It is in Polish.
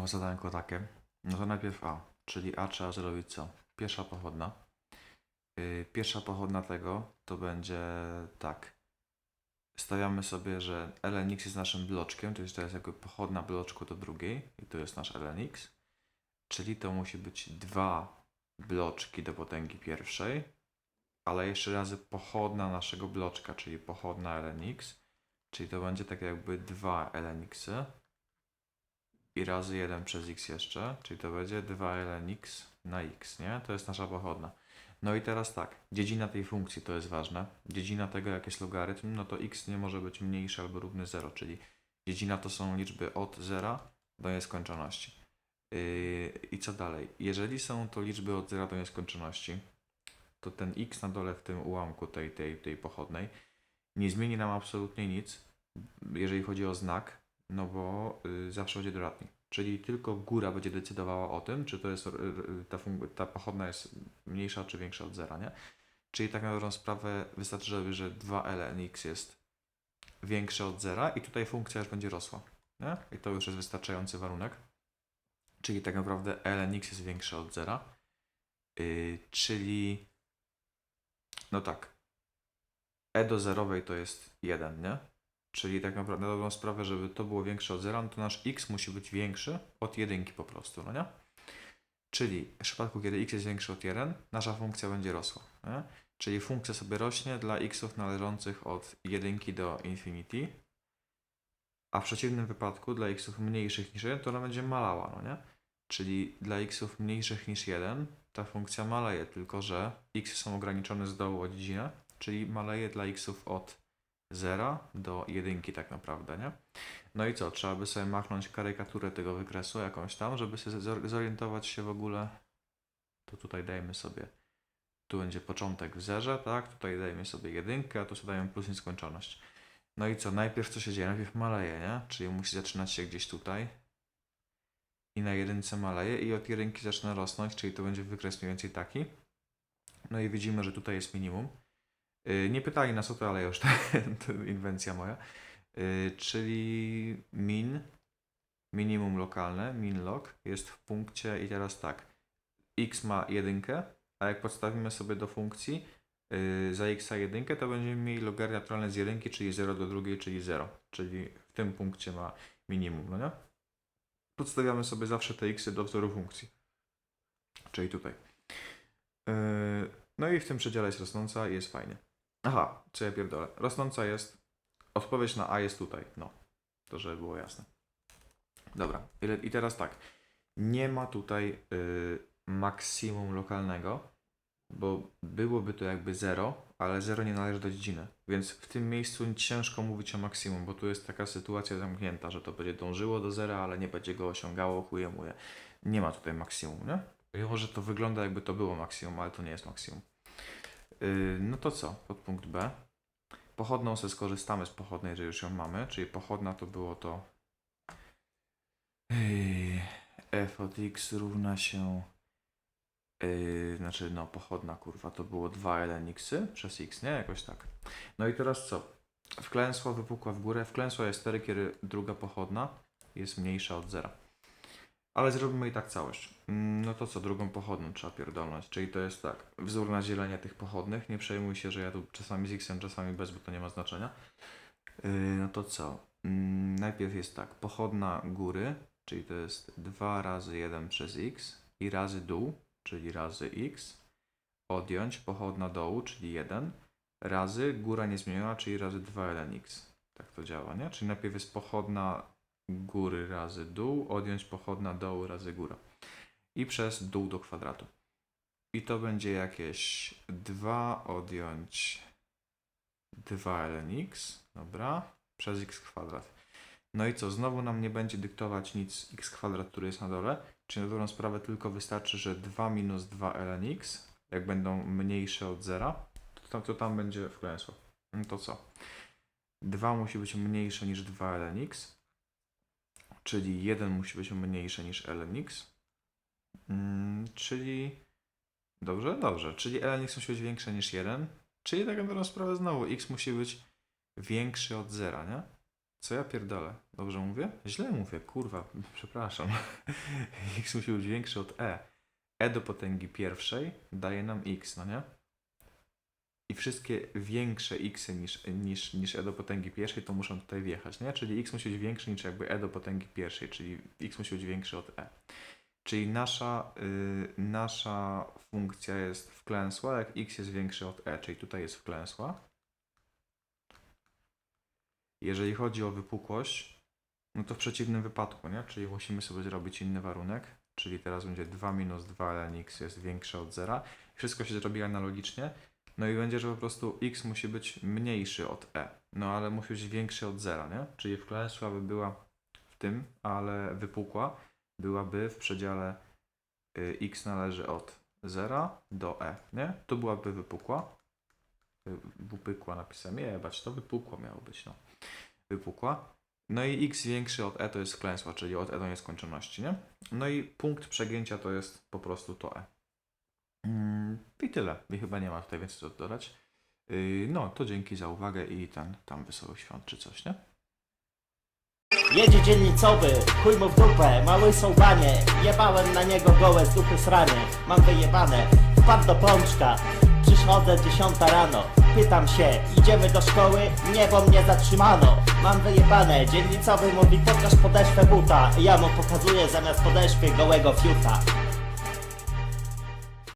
tu zadanko takie. No to najpierw A, czyli A trzeba zrobić co? Pierwsza pochodna. Yy, pierwsza pochodna tego to będzie tak. Stawiamy sobie, że LNX jest naszym bloczkiem, to jest to jest jakby pochodna bloczku do drugiej i to jest nasz LNX. Czyli to musi być dwa bloczki do potęgi pierwszej, ale jeszcze razy pochodna naszego bloczka, czyli pochodna LNX, czyli to będzie tak jakby dwa LNXy i razy 1 przez x jeszcze, czyli to będzie 2 lnx na x, nie? To jest nasza pochodna. No i teraz tak, dziedzina tej funkcji to jest ważne. Dziedzina tego, jak jest logarytm, no to x nie może być mniejszy albo równy 0, czyli dziedzina to są liczby od 0 do nieskończoności. Yy, I co dalej? Jeżeli są to liczby od 0 do nieskończoności, to ten x na dole w tym ułamku tej, tej, tej pochodnej nie zmieni nam absolutnie nic, jeżeli chodzi o znak, no bo y, zawsze będzie dodatni. Czyli tylko góra będzie decydowała o tym, czy to jest y, y, ta, ta pochodna jest mniejsza czy większa od zera, nie? Czyli tak na dobrą sprawę wystarczy, żeby, że 2lnx jest większe od zera i tutaj funkcja już będzie rosła, nie? I to już jest wystarczający warunek. Czyli tak naprawdę lnx jest większe od zera, yy, czyli no tak, e do zerowej to jest 1, nie? Czyli tak naprawdę na dobrą sprawę, żeby to było większe od zera, no to nasz x musi być większy od jedynki po prostu, no nie? Czyli w przypadku, kiedy x jest większy od 1, nasza funkcja będzie rosła. Nie? Czyli funkcja sobie rośnie dla xów należących od jedynki do infinity, a w przeciwnym wypadku dla xów mniejszych niż 1 to ona będzie malała, no nie? Czyli dla xów mniejszych niż 1 ta funkcja maleje, tylko że x są ograniczone z dołu o dziedzinę, czyli maleje dla xów od 0 do 1 tak naprawdę, nie? No i co? Trzeba by sobie machnąć karykaturę tego wykresu jakąś tam, żeby się zor- zorientować się w ogóle. To tutaj dajmy sobie, tu będzie początek w zerze, tak? Tutaj dajmy sobie jedynkę, a tu sobie dajemy plus nieskończoność. No i co? Najpierw co się dzieje? Najpierw maleje, nie? Czyli musi zaczynać się gdzieś tutaj. I na jedynce maleje i od jedynki zaczyna rosnąć, czyli to będzie wykres mniej więcej taki. No i widzimy, że tutaj jest minimum. Yy, Nie pytali nas o to, ale już to, to inwencja moja. Yy, Czyli min, minimum lokalne, minlog jest w punkcie i teraz tak. x ma jedynkę, a jak podstawimy sobie do funkcji yy, za x jedynkę, to będziemy mieli logarytm z jedynki, czyli 0 do drugiej, czyli 0. Czyli w tym punkcie ma minimum, no nie? Podstawiamy sobie zawsze te xy do wzoru funkcji. Czyli tutaj. No i w tym przedziale jest rosnąca i jest fajnie. Aha, co ja pierdolę. Rosnąca jest. Odpowiedź na A jest tutaj. No. To żeby było jasne. Dobra. I, teraz tak. Nie ma tutaj y, maksimum lokalnego, bo byłoby to jakby 0, ale 0 nie należy do dziedziny. Więc w tym miejscu ciężko mówić o maksimum, bo tu jest taka sytuacja zamknięta, że to będzie dążyło do zera, ale nie będzie go osiągało, chujemuje. Nie ma tutaj maksimum, nie? Mimo, że to wygląda jakby to było maksimum, ale to nie jest maksimum. Yy, no to co? Podpunkt B. Pochodną sobie skorzystamy z pochodnej, że już ją mamy, czyli pochodna to było to yy, f od x równa się yy, znaczy no pochodna kurwa to było 2 lnxy przez x, nie? Jakoś tak. No i teraz co? Wklęsła wypukła w górę. Wklęsła jest wtedy, kiedy druga pochodna jest mniejsza od zera. Ale zrobimy i tak całość. Mm, No to co, drugą pochodną trzeba pierdolnąć. Czyli to jest tak, wzór na dzielenie tych pochodnych. Nie przejmuj się, że ja tu czasami z x, czasami bez, bo to nie ma znaczenia. Yy, no to co? Mm, Najpierw jest tak, pochodna góry, czyli to jest 2 razy 1 przez x i razy dół, czyli razy x. Odjąć pochodna dołu, czyli 1, razy góra niezmieniona, czyli razy 2 lnx. Tak to działa, nie? Czyli najpierw jest pochodna góry razy dół, odjąć pochodna dołu razy góra. I przez dół do kwadratu. I to będzie jakieś 2 odjąć 2 lnx, dobra, przez x kwadrat. No i co, znowu nam nie będzie dyktować nic x kwadrat, który jest na dole, czyli na dobrą sprawę tylko wystarczy, że 2 minus 2 lnx, jak będą mniejsze od zera, to tam, to tam będzie wklęsło. No to co? 2 musi być mniejsze niż 2 lnx, czyli 1 musi być mniejsze niż lnx, mm, czyli dobrze, dobrze, czyli lnx musi być większe niż 1, czyli tak dobrą sprawę znowu x musi być większy od zera, nie? Co ja pierdolę? Dobrze mówię? Źle mówię, kurwa, przepraszam. x musi być większy od e. e do potęgi pierwszej daje nam x, no nie? Wszystkie większe x niż, niż, niż e do potęgi pierwszej to muszą tutaj wjechać, nie? Czyli x musi być większy niż jakby e do potęgi pierwszej, czyli x musi być większy od e. Czyli nasza, y, nasza funkcja jest wklęsła, jak x jest większy od e, czyli tutaj jest wklęsła. Jeżeli chodzi o wypukłość, no to w przeciwnym wypadku, nie? Czyli musimy sobie zrobić inny warunek, czyli teraz będzie 2 minus 2 ln x jest większe od 0. Wszystko się zrobi analogicznie, no i będzie, że po prostu x musi być mniejszy od e, no ale musi być większy od 0, nie? Czyli wklęsła by była w tym, ale wypukła byłaby w przedziale y, x należy od 0 do e, nie? Tu byłaby wypukła. Y, Wypykła napisałem, jebać, to wypukła miało być, no. Wypukła. No i x większy od e to jest wklęsła, czyli od e do nieskończoności, nie? No i punkt przegięcia to jest po prostu to e. Mm, I tyle. I chyba nie ma tutaj więcej co dodać. Yy, No, to dzięki za uwagę i ten tam wesołych świąt czy coś, nie? Jedzie dzielnicowy, chuj mu w dupę, mały są banie Jebałem na niego gołe z dupy sranie Mam wyjebane, wpadł do pączka Przychodzę dziesiąta rano Pytam się, idziemy do szkoły? Nie, bo mnie zatrzymano Mam wyjebane, dzielnicowy mówi pokaż podeszwę buta Ja mu pokazuję zamiast podeszwy gołego fiuta